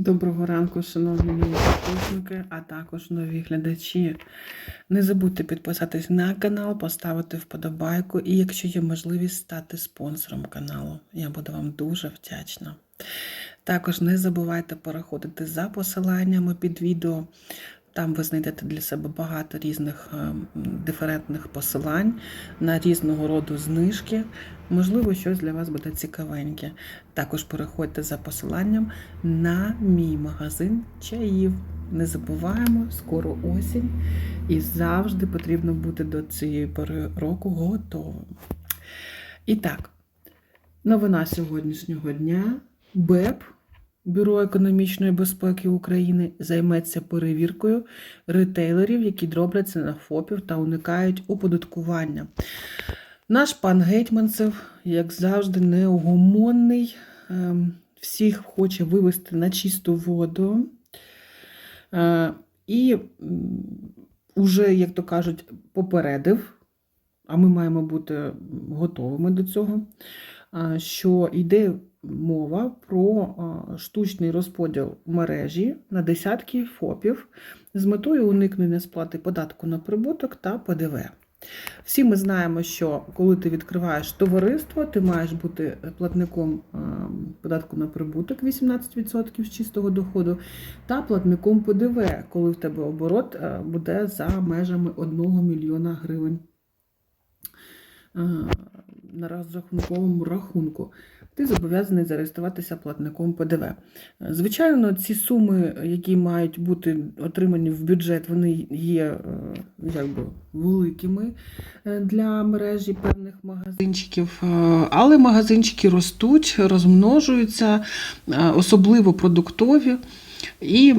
Доброго ранку, шановні мої підписники, а також нові глядачі. Не забудьте підписатись на канал, поставити вподобайку і, якщо є можливість, стати спонсором каналу. Я буду вам дуже вдячна. Також не забувайте переходити за посиланнями під відео. Там ви знайдете для себе багато різних ем, диферентних посилань на різного роду знижки. Можливо, щось для вас буде цікавеньке. Також переходьте за посиланням на мій магазин чаїв. Не забуваємо, скоро осінь, і завжди потрібно бути до цієї пори року готовим. І так, новина сьогоднішнього дня. БЕП, Бюро економічної безпеки України, займеться перевіркою ретейлерів, які дробляться на ФОПів та уникають оподаткування. Наш пан Гетьманцев, як завжди, неугомонний, ем, всіх хоче вивести на чисту воду. Е, І м, уже, як то кажуть, попередив, а ми маємо бути готовими до цього, що йде мова про штучний розподіл мережі на десятки ФОПів з метою уникнення сплати податку на прибуток та ПДВ. Всі ми знаємо, що коли ти відкриваєш товариство, ти маєш бути платником податку на прибуток 18% з чистого доходу та платником ПДВ, коли в тебе оборот буде за межами 1 мільйона гривень на розрахунковому рахунку. Ти зобов'язаний зареєструватися платником ПДВ. Звичайно, ці суми, які мають бути отримані в бюджет, вони є е, якби, великими е, для мережі певних магазинчиків, Е, але магазинчики ростуть, розмножуються, е, особливо продуктові, і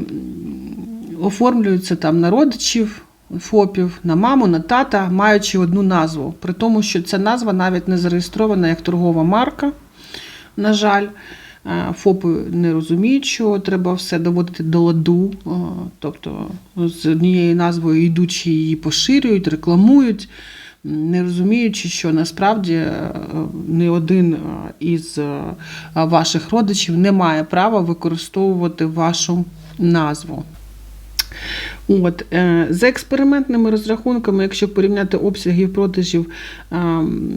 оформлюються там на родичів. ФОПів на маму, на тата, маючи одну назву, при тому, що ця назва навіть не зареєстрована як торгова марка. На жаль, Е, ФОПи не розуміють, що треба все доводити до ладу, е, тобто з однією назвою йдучи її поширюють, рекламують, не розуміючи, що насправді е, не один із ваших родичів не має права використовувати вашу назву. От, е, за експериментними розрахунками, якщо порівняти обсяги продажів ем,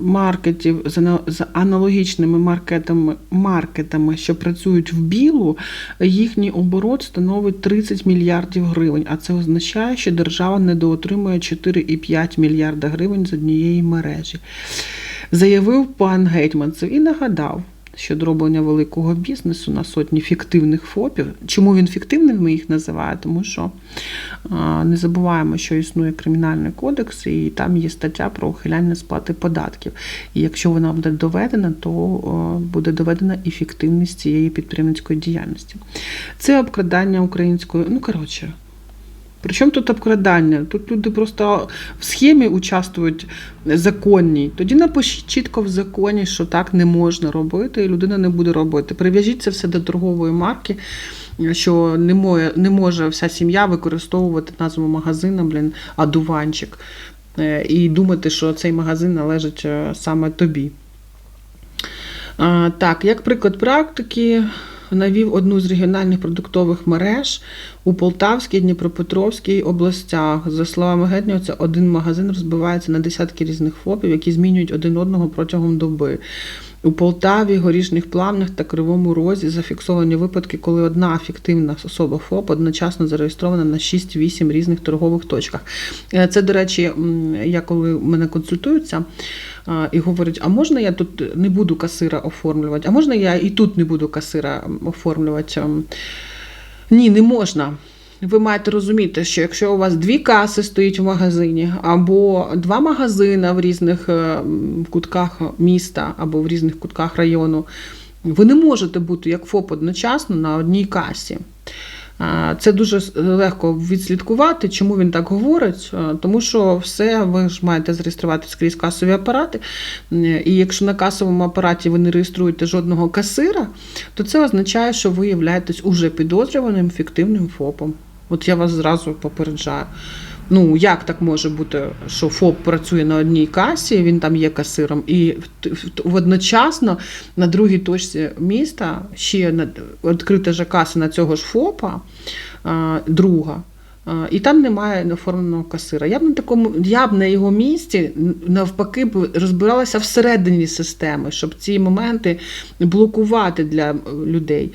маркетів з ана- з аналогічними маркетами, маркетами, що працюють в білу, їхній оборот становить 30 мільярдів гривень. А це означає, що держава недоотримує 4,5 мільярда гривень з однієї мережі. Заявив пан Гетьманцев і нагадав. Що дроблення великого бізнесу на сотні фіктивних ФОПів. Чому він фіктивним їх називає? Тому що не забуваємо, що існує кримінальний кодекс, і там є стаття про ухиляння сплати податків. І якщо вона буде доведена, то буде доведена і фіктивність цієї підприємницької діяльності. Це обкрадання української, ну коротше. Причому тут обкрадання? Тут люди просто в схемі участвують законній. Тоді напишіть чітко в законі, що так не можна робити, і людина не буде робити. Прив'яжіть це все до торгової марки, що не може, не може вся сім'я використовувати назву магазину, блін, адуванчик, е, і думати, що цей магазин належить е, саме тобі. А, Так, як приклад практики, навів одну з регіональних продуктових мереж у Полтавській, Дніпропетровській областях. За словами Гетнього, це один магазин розбивається на десятки різних ФОПів, які змінюють один одного протягом доби. У Полтаві, Горішніх Плавнях та Кривому Розі зафіксовані випадки, коли одна фіктивна особа ФОП одночасно зареєстрована на 6-8 різних торгових точках. Е, Це, до речі, я коли мене консультуються і говорять, а можна я тут не буду касира оформлювати, а можна я і тут не буду касира оформлювати? Ем, Ні, не можна. Ви маєте розуміти, що якщо у вас дві каси стоять в магазині, або два магазини в різних е, кутках міста, або в різних кутках району, ви не можете бути як ФОП одночасно на одній касі. Це дуже легко відслідкувати, чому він так говорить, тому що все ви ж маєте зареєструвати скрізь касові апарати. І якщо на касовому апараті ви не реєструєте жодного касира, то це означає, що ви являєтесь уже підозрюваним фіктивним ФОПом. От я вас зразу попереджаю. Ну, як так може бути, що ФОП працює на одній касі, він там є касиром, і водночасно на другій точці міста ще відкрита же каса на цього ж ФОПа, друга. І там немає оформленого касира. Я б на такому, я б на його місці навпаки б розбиралася всередині системи, щоб ці моменти блокувати для е, людей.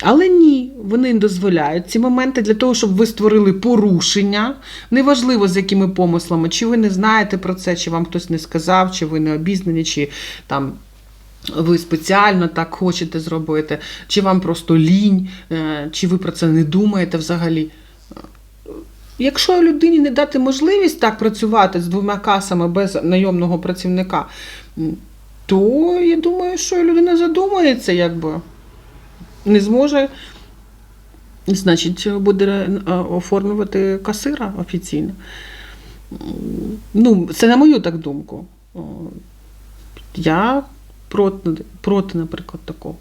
Але ні, вони не дозволяють ці моменти для того, щоб ви створили порушення. Неважливо, з якими помислами, чи ви не знаєте про це, чи вам хтось не сказав, чи ви не обізнані, чи там. Ви спеціально так хочете зробити, чи вам просто лінь, е, чи ви про це не думаєте взагалі. Якщо людині не дати можливість так працювати з двома касами без найомного працівника, то я думаю, що людина задумається, якби не зможе, значить, буде е, оформлювати касира офіційно. Ну, це на мою так думку. Я проти, проти наприклад, такого.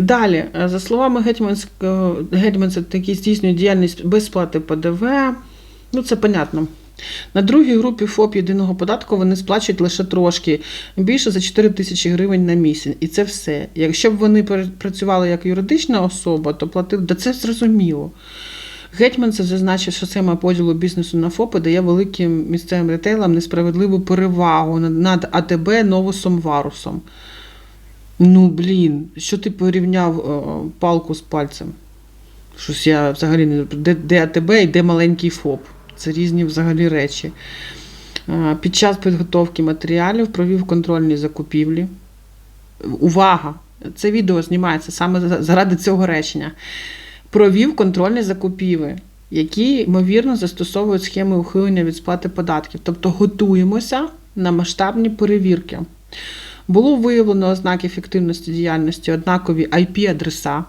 Далі, е, за словами гетьманського гетьманця, які здійснюють діяльність без сплати ПДВ. Ну, це понятно. На другій групі ФОП єдиного податку вони сплачують лише трошки більше за 4 тисячі гривень на місяць. І це все. Якщо б вони працювали як юридична особа, то платив, да це зрозуміло. Гетьманцев зазначив, що схема поділу бізнесу на ФОПи дає великим місцевим ретейлам несправедливу перевагу над- АТБ Новусом Варусом. Ну, блін, що ти порівняв е, палку з пальцем? Щось я взагалі не де, де АТБ і де маленький ФОП. Це різні взагалі речі. Під час підготовки матеріалів провів контрольні закупівлі. Увага! Це відео знімається саме заради цього речення. Провів контрольні закупівлі, які, ймовірно, застосовують схеми ухилення від сплати податків. Тобто готуємося на масштабні перевірки. Було виявлено ознаки ефективності діяльності, однакові IP-адреса.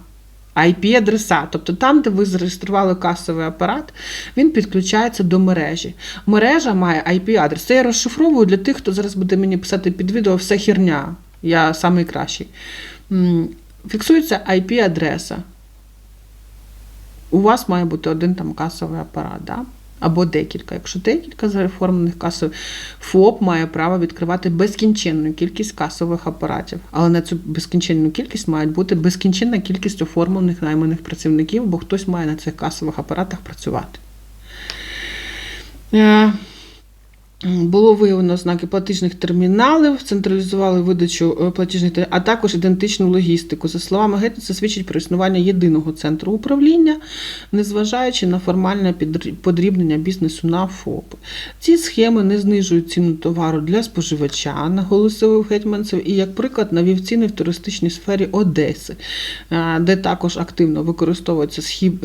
IP-адреса, тобто там, де ви зареєстрували касовий апарат, він підключається до мережі. Мережа має IP-адрес. Це я розшифровую для тих, хто зараз буде мені писати під відео все херня. Я найкращий. Фіксується IP-адреса. У вас має бути один там касовий апарат, да? Або декілька. Якщо декілька зареформлених касових, ФОП має право відкривати безкінченну кількість касових апаратів. Але на цю безкінченну кількість має бути безкінченна кількість оформлених найманих працівників, бо хтось має на цих касових апаратах працювати. Було виявлено знаки платіжних терміналів, централізували видачу е, платіжних а також ідентичну логістику. За словами Геть, це свідчить про існування єдиного центру управління, незважаючи на формальне подрібнення бізнесу на ФОП. Ці схеми не знижують ціну товару для споживача, наголосив Гетьманцев, і як приклад навів ціни в туристичній сфері Одеси, е, де також активно використовуються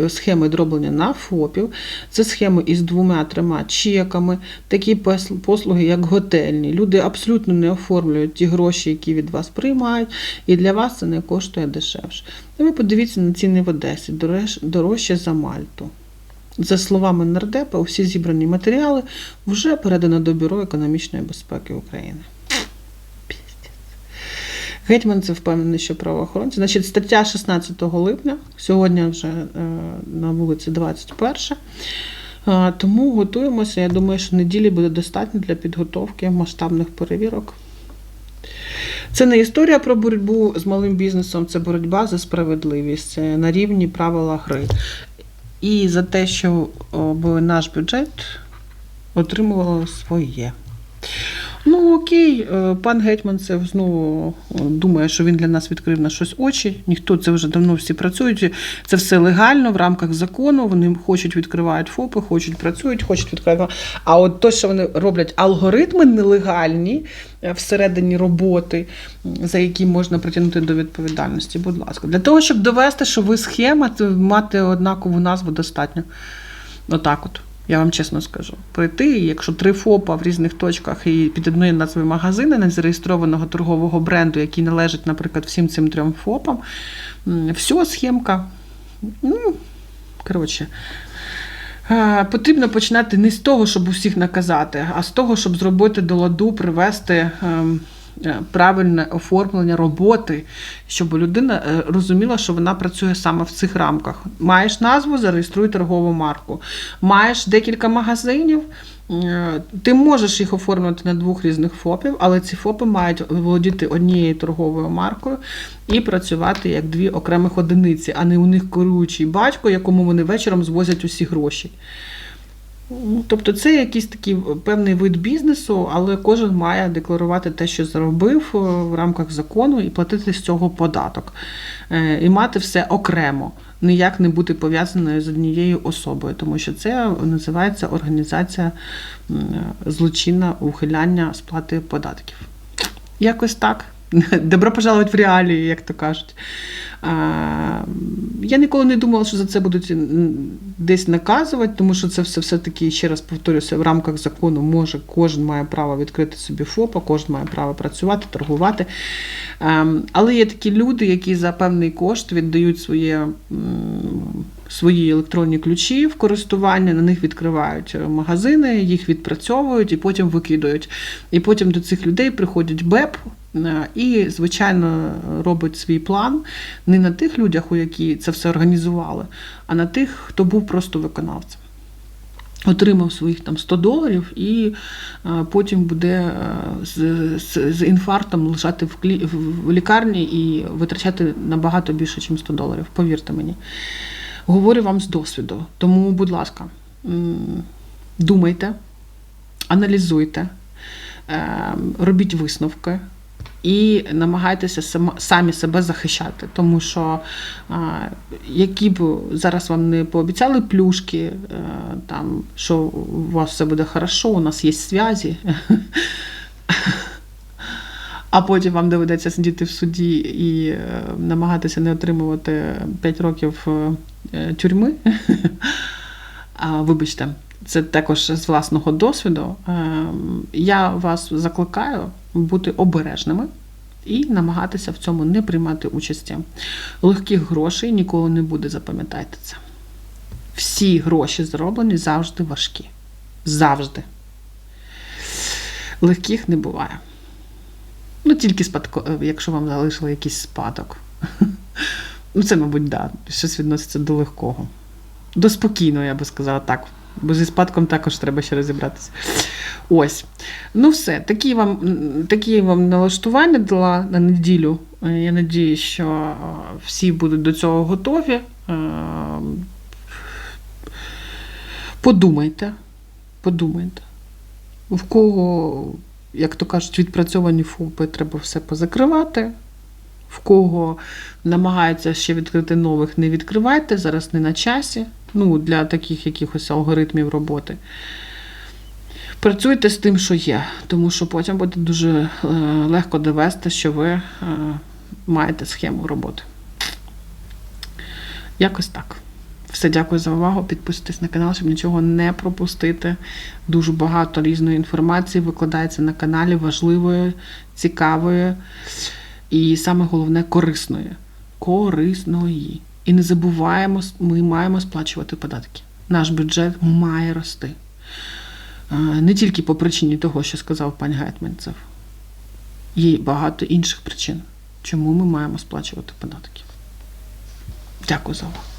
схеми дроблення на ФОПів. Це схеми із двома-трьома чеками, такі пес- послуги, як готельні. Люди абсолютно не оформлюють ті гроші, які від вас приймають, і для вас це не коштує дешевше. І ви подивіться на ціни в Одесі, дорожче за Мальту. За словами нардепа, усі зібрані матеріали вже передано до Бюро економічної безпеки України. Гетьман це впевнений, що правоохоронці. Значить, стаття 16 липня, сьогодні вже е, на вулиці 21. Тому готуємося. Я думаю, що неділі буде достатньо для підготовки масштабних перевірок. Це не історія про боротьбу з малим бізнесом, це боротьба за справедливість на рівні правила гри. І за те, щоб наш бюджет отримував своє. Ну окей, е, пан Гетьманцев знову е, думає, що він для нас відкрив на щось очі. Ніхто це вже давно всі працюють. Це все легально в рамках закону. Вони хочуть відкривають ФОПи, хочуть працюють, хочуть відкривати. А от то, що вони роблять алгоритми нелегальні е, всередині роботи, за які можна притягнути до відповідальності. Будь ласка, для того, щоб довести, що ви схема, мати однакову назву достатньо. Отак от. Я вам чесно скажу. Прийти, якщо три ФОПа в різних точках і під одною назвою магазину незареєстрованого торгового бренду, який належить, наприклад, всім цим трьом ФОПам, все, схемка. Ну, коротше. Е, Потрібно починати не з того, щоб усіх наказати, а з того, щоб зробити до ладу, привести ем, правильне оформлення роботи, щоб людина е, розуміла, що вона працює саме в цих рамках. Маєш назву, зареєструй торгову марку. Маєш декілька магазинів. е, Ти можеш їх оформити на двох різних ФОПів, але ці ФОПи мають володіти однією торговою маркою і працювати як дві окремих одиниці, а не у них керуючий батько, якому вони вечором звозять усі гроші. Ну, Тобто це якийсь такий певний вид бізнесу, але кожен має декларувати те, що заробив е, в рамках закону, і платити з цього податок. Е, І мати все окремо, ніяк не бути пов'язаною з однією особою, тому що це називається організація злочинна ухиляння сплати податків. Якось так. Добро пожаловать в реалії, як то кажуть. Я ніколи не думала, що за це будуть десь наказувати, тому що це все все-таки, ще раз повторюся, в рамках закону може, кожен має право відкрити собі ФОПа, кожен має право працювати, торгувати. Ем, Але є такі люди, які за певний кошт віддають своє. Свої електронні ключі в користування, на них відкривають магазини, їх відпрацьовують і потім викидують. І потім до цих людей приходять БЕП е, і, звичайно, робить свій план не на тих людях, у які це все організували, а на тих, хто був просто виконавцем. Отримав своїх там 100 доларів і е, потім буде е, з, з, з інфарктом лежати в, клі, в лікарні і витрачати набагато більше, ніж 100 доларів. Повірте мені. Говорю вам з досвіду. Тому, будь ласка, думайте, аналізуйте, е, робіть висновки і намагайтеся самі себе захищати. Тому що е, які б зараз вам не пообіцяли плюшки, е, там, що у вас все буде хорошо, у нас є зв'язі. А потім вам доведеться сидіти в суді і е, намагатися не отримувати 5 років е, тюрми. Вибачте, це також з власного досвіду. Е, Я вас закликаю бути обережними і намагатися в цьому не приймати участі. Легких грошей ніколи не буде, запам'ятайте це. Всі гроші зроблені завжди важкі. Завжди. Легких не буває. Ну, тільки спадко, е, якщо вам залишили якийсь спадок. Ну, це, мабуть, да, щось відноситься до легкого. До спокійного, я би сказала так. Бо зі спадком також треба ще розібратися. Ось. Ну, все, такі вам, такі вам налаштування дала на неділю. Е, Я надію, що е, всі будуть до цього готові. Подумайте, подумайте. В кого, як то кажуть, відпрацьовані ФОПи треба все позакривати. В кого намагаються ще відкрити нових, не відкривайте, зараз не на часі. Ну, для таких якихось алгоритмів роботи. Працюйте з тим, що є, тому що потім буде дуже е, легко довести, що ви е, маєте схему роботи. Якось так. Все, дякую за увагу. Підписуйтесь на канал, щоб нічого не пропустити. Дуже багато різної інформації викладається на каналі, важливої, цікавої і саме головне корисної. Корисної. І не забуваємо, ми маємо сплачувати податки. Наш бюджет має рости. Не тільки по причині того, що сказав пан Гетманцев. Є багато інших причин, чому ми маємо сплачувати податки. Дякую за увагу.